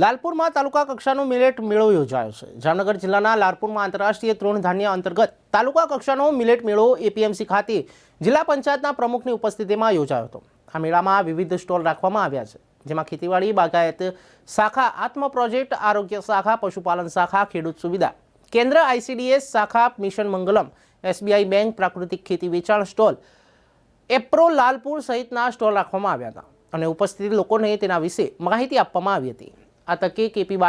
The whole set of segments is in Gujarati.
લાલપુરમાં તાલુકા કક્ષાનો મિલેટ મેળો યોજાયો છે. જામનગર જિલ્લાના લાલપુરમાં આંતરરાષ્ટ્રીય તૃણ ધાન્ય અંતર્ગત તાલુકા કક્ષાનો મિલેટ મેળો એપીએમસી ખાતે જિલ્લા પંચાયતના પ્રમુખની ઉપસ્થિતિમાં યોજાયો હતો. આ મેળામાં વિવિધ સ્ટોલ રાખવામાં આવ્યા છે, જેમાં ખેતીવાડી, બાગાયત શાખા, આત્મ પ્રોજેક્ટ, આરોગ્ય શાખા, પશુપાલન શાખા, ખેડૂત સુવિધા, કેન્દ્ર આઈસીડીએસ શાખા, મિશન મંગલમ, એસબીઆઈ બેંક, પ્રાકૃતિક ખેતી વેચાણ સ્ટોલ, એપ્રો લાલપુર સહિતના સ્ટોલ રાખવામાં આવ્યા હતા. અને ઉપસ્થિત લોકોને તેના વિશે માહિતી આપવામાં આવી હતી. આ તકે કેપી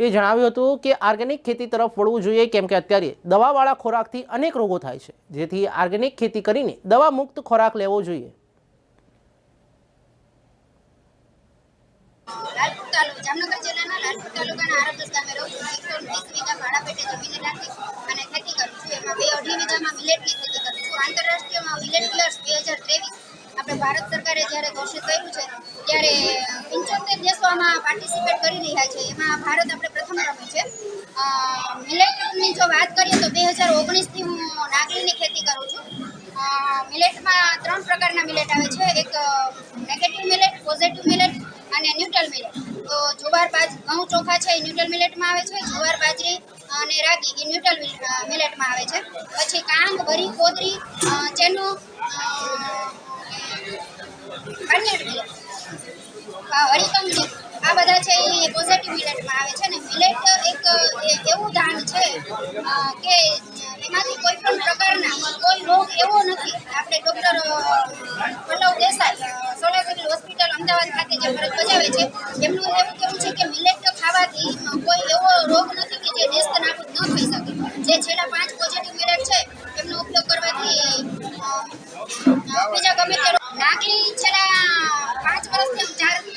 એ જણાવ્યું હતું કે ઓર્ગેનિક ખેતી તરફ વળવું જોઈએ, કેમ કે અત્યારે દવાવાળા ખોરાકથી અનેક રોગો થાય છે. જેથી ઓર્ગેનિક ખેતી કરીને દવા મુક્ત ખોરાક લેવો જોઈએ. જામનગર મિલેટ પ્લસ બે હજાર ત્રેવીસ ભારત સરકારે જ્યારે ઘોષિત કર્યું છે, ત્યારે પંચોતેર દેશો આમાં પાર્ટિસિપેટ કરી રહ્યા છે. એમાં ભારત આપણે પ્રથમ ક્રમે છે. મિલેટની જો વાત કરીએ તો બે હજાર ઓગણીસથી હું નાગલીની ખેતી કરું છું. મિલેટમાં ત્રણ પ્રકારના મિલેટ આવે છે. એક નેગેટિવ મિલેટ પોઝિટિવ મિલેટ અને ન્યુટ્રલ મિલેટ તો જુવાર, બાજ, ઘઉં ચોખા છે એ ન્યુટ્રલ મિલેટમાં આવે છે. જુવાર, બાજરી અને રાગી એ ન્યુટ્રલ મિલ- મિલેટમાં આવે છે. પછી કાંગ, વરી, કોદરી ચેનું આ હરિકંગ આ બધા છે એ પોઝિટિવ મિલેટમાં આવે છે ને મિલેટ એક એવું ધાન છે કે એમાંથી કોઈ પણ પ્રકારના કોઈ રોગ એવો નથી. આપણે doctor Pallav Desai Sola civil hospital Ahmedabad ખાતે જે ફરજ બજાવે છે, એમનું એવું કહેવું છે કે મિલેટ ખાવાથી કોઈ એવો રોગ નથી કે જે નેસ્ત નાબૂદ ન થઈ શકે. જે છેલ્લા પાંચ પોઝિટિવ મિલેટ છે, એમનો ઉપયોગ કરવાથી બીજા ગમે તે નાગલી છેલ્લા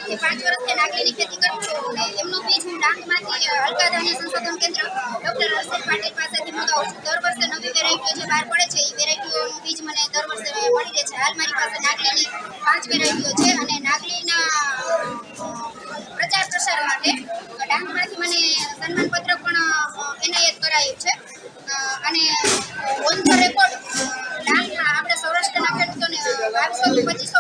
પાંચ વર્ષથી નાગલીની ખેતી કરું છું અને એમનો બીજ હું ડાંગમાંથી હલકા ધાન્ય સંશોધન કેન્દ્ર ડૉક્ટર હર્ષદ પાટીલ પાસેથી મંગાવું છું. દર વર્ષે નવી વેરાયટીઓ જે બહાર પડે છે, એ વેરાયટીઓનું બીજ મને દર વર્ષે મળી રહે છે. હાલ મારી પાસે નાગલીની પાંચ વેરાયટીઓ છે અને નાગલીના પ્રચાર પ્રસાર માટે ડાંગમાંથી મને સન્માનપત્ર પણ એનાયત કરાયું છે. અને ઓન ધ રેકોર્ડ ડાંગના આપણે સૌરાષ્ટ્રના ખેડૂતોને બાવીસો પચીસો